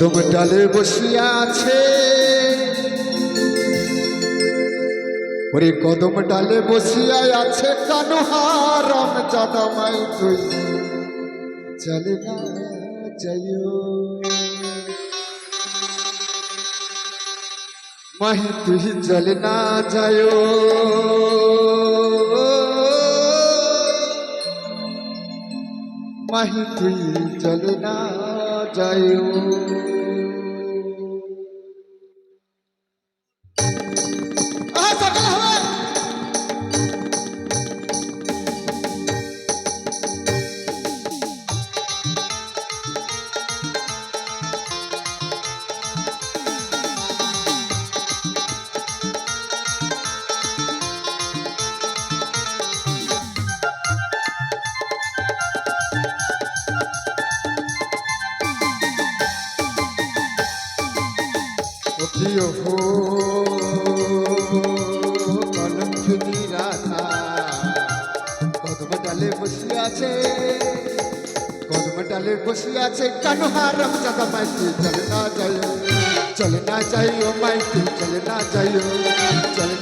কদম ডালে বসিয়া আছে। ওরে কদম ডালে বসিয়া আছে কানুহারম জাদামাই তুই। চলে না যাইও। মাহি তুই চলে না যাইও। মাহি তুই চলে না যাইও। প্রিয় হো কলঙ্কিনী রাধা কদম ডালে বসে আছে কদম ডালে বসে আছে কানুহারম জাদা মাইতি চলে না যাইও চলে না যাইও মাইতি চলে না যাইও চলে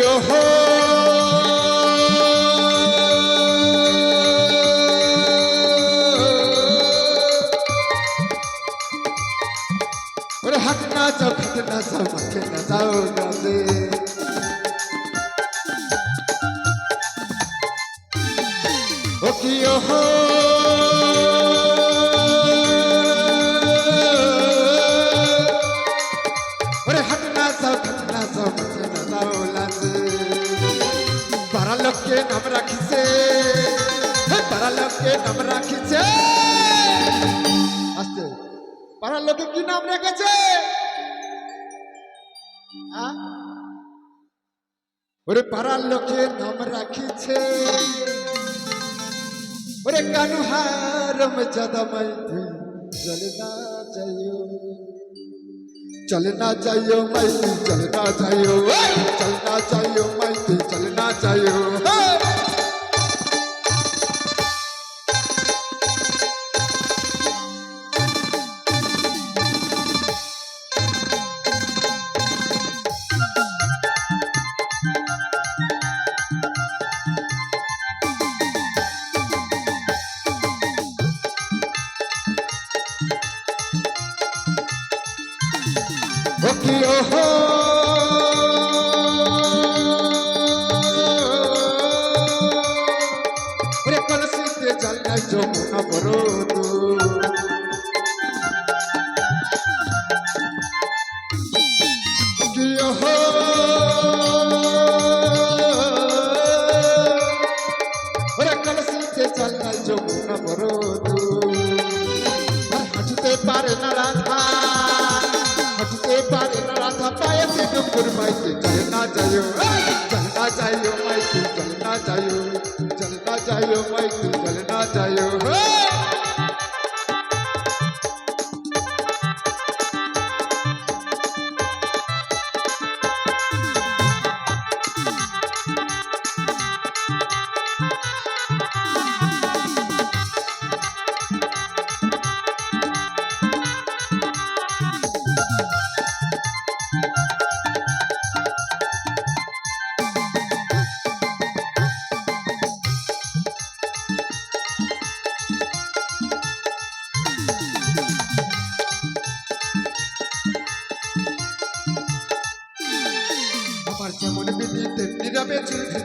ও প্রিয় হো ওরে হাত না যাও হাত না যাও, মাঠে না যাও গালে ও প্রিয় হো ওরে হাত না যাও হাত না যাও, মাঠে না যাও লালে লোককে নাম রাখিছে পাড়া লোককে নাম রাখিছে আস্তে পাড়ার লোকে কি নাম রেখেছে ওরে পাড়ার লোকে নাম রাখিছে ওরে কানুহারম জাদামাই তুই চলে না যাইও চলে না যাইও চলে না যাইও চলে না যাইও চলে না যাইও হে! ও কি ও হো! নাই যমুনা বরদ যমুনা বরদ হাঁটতে পারে না রাধা, হাঁটতে পারে না রাধা, পায়ে সে ডুকুর মাইতে চলে না যাইও! চলে না যাইও মাইতে চলে না যাইও চলে না যাইও মাইতে। চলে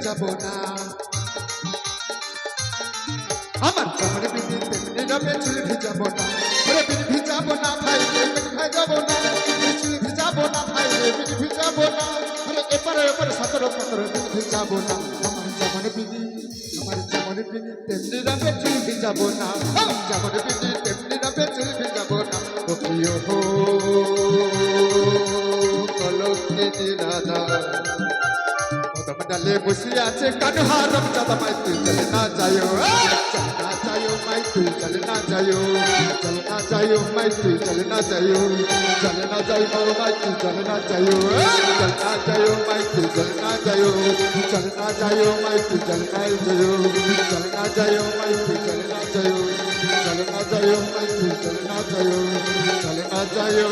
যাব না আমার যেমন বিধি তেমনি রবে চুল ভিজাব না ওরে বিন ভিজাব না ভাই বিন ভিজাব না ওরে চুল ভিজাব না ভাই বিন ভিজাব না আরে এপারে এপারে সতেরো পনেরো বিন ভিজাব না আমার যেমন বিধি আমার যেমন বিধি তেমনি রবে চুল ভিজাব না আমার যেমন বিধি তেমনি রবে চুল ভিজাব না ও প্রিয় হো কলকে চিনি রাধা কদম ডালে বসে আছে কানহারম দাদা মাই তুই চলে না যায়ো চল না যায়ো মাই তুই চলে না যায়ো চল না যায়ো মাই তুই চলে না যায়ো চলে না যায়ো মাই তুই চলে না যায়ো চল না যায়ো মাই তুই চলে না যায়ো চল না যায়ো মাই তুই চলে না যায়ো চল না যায়ো মাই তুই চলে না যায়ো চল না যায়ো মাই তুই চলে না যায়ো চলে না যায়ো